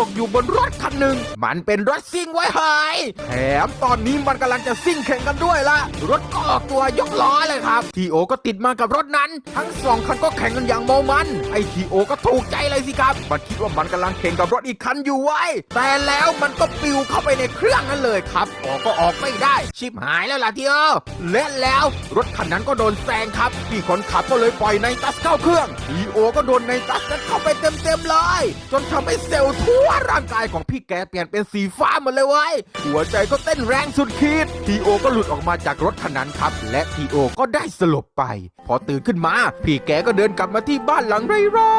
ตกอยู่บนรถคันหนึ่ง มันเป็นรถซิ่งไว้หายแถมตอนนี้มันกำลังจะซิ่งแข่งกันด้วยละรถก็ออกตัวยกล้อเลยครับ ทีโอก็ติดมากับรถนั้น ทั้งสองคันก็แข่งกันอย่างเมามัน ไอทีโอก็ถูกใจเลยสิครับ มันคิดว่ามันกำลังแข่งกับรถอีกคันอยู่ไว้ แต่แล้วมันก็ปิวเข้าไปในเครื่องนั้นเลยครับ ออกก็ออกไม่ได้ ชิบหายแล้วล่ะทีโอและแล้วรถคันนั้นก็โดนแซงครับพี่คนขับก็เลยปล่อยในตัสเข้าเครื่องทีโอก็โดนในตัสนั้นเข้าไปเต็มๆเลย จนทำให้เซลล์ทั่วร่างกายของพี่แกเปลี่ยนเป็นสีฟ้าหมดเลยเว้ยหัวใจก็เต้นแรงสุดขีดทีโอก็หลุดออกมาจากรถคันนั้นครับ และทีโอก็ได้สลบไป พอตื่นขึ้นมา พี่แกก็เดินกลับมาที่บ้านหลังร้า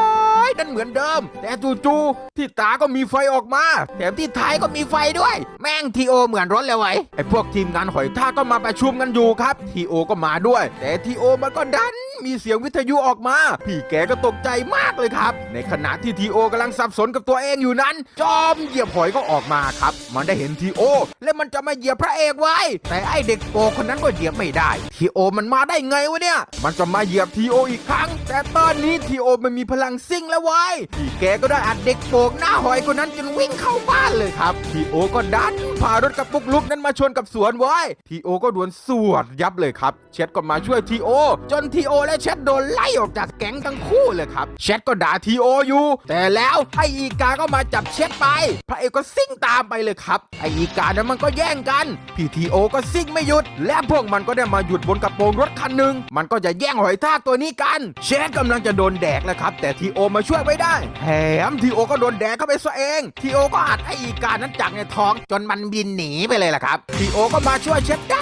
ยๆนั่นเหมือนเดิม แต่จู่ๆที่ตาก็มีไฟออกมาแถมที่ท้ายก็มีไฟด้วย แม่งทีโอเหมือนรถเลยไว้ไอพวกทีมงานหอยท่ากก็มาประชุมกันอยู่ครับทีโอก็มาด้วย แต่ทีโอมันก็ดัน มีเสียงวิทยุออกมา พี่แกก็ตกใจมากเลยครับ ในขณะที่ทีโอกำลังสับสนกับตัวเองอยู่นั้น จอมเหยียบหอยก็ออกมาครับ มันได้เห็นทีโอ และมันจะมาเหยียบพระเอกไว้ แต่ไอเด็กโปคนนั้นก็เหยียบไม่ได้ ทีโอมันมาได้ไงวะเนี่ย มันจะมาเหยียบทีโออีกครั้ง แต่ตอนนี้ทีโอมันมีพลังซิ่งแล้วไว้พี่แกก็ได้อัดเด็กโปกหน้าหอยคนนั้นจนวิ่งเข้าบ้านเลยครับทีโอก็ดัน พารถกระปุกลุกนั้นมาชนกับสวนไว้ทีโอก็ดวลสวดยับเลยครับเช็ดก็มาช่วยทีโอจนทีโอและเช็ดโดนไล่ออกจากแก๊งทั้งคู่เลยครับเช็ดก็ด่าทีโออยู่ แต่แล้วไออีกาก็มาจับเช็ดไป พระเอกก็ซิ่งตามไปเลยครับไออีกานั้นมันก็แย่งกันพี่ทีโอก็ซิ่งไม่หยุด และพวกมันก็ได้มาหยุดบนกระโปรงรถคันหนึ่งมันก็จะแย่งหอยทากตัวนี้กัน เช็ดกำลังจะโดนแดกแล้วครับ แต่ทีโอมาช่วยไม่ได้แถมทีโอก็โดนแดกเข้าไปซะเองทีโอก็อัดไออีกานั้นจากในท้องจนมันบินหนีไปเลยล่ะครับพีโอก็มาช่วยเช็ดได้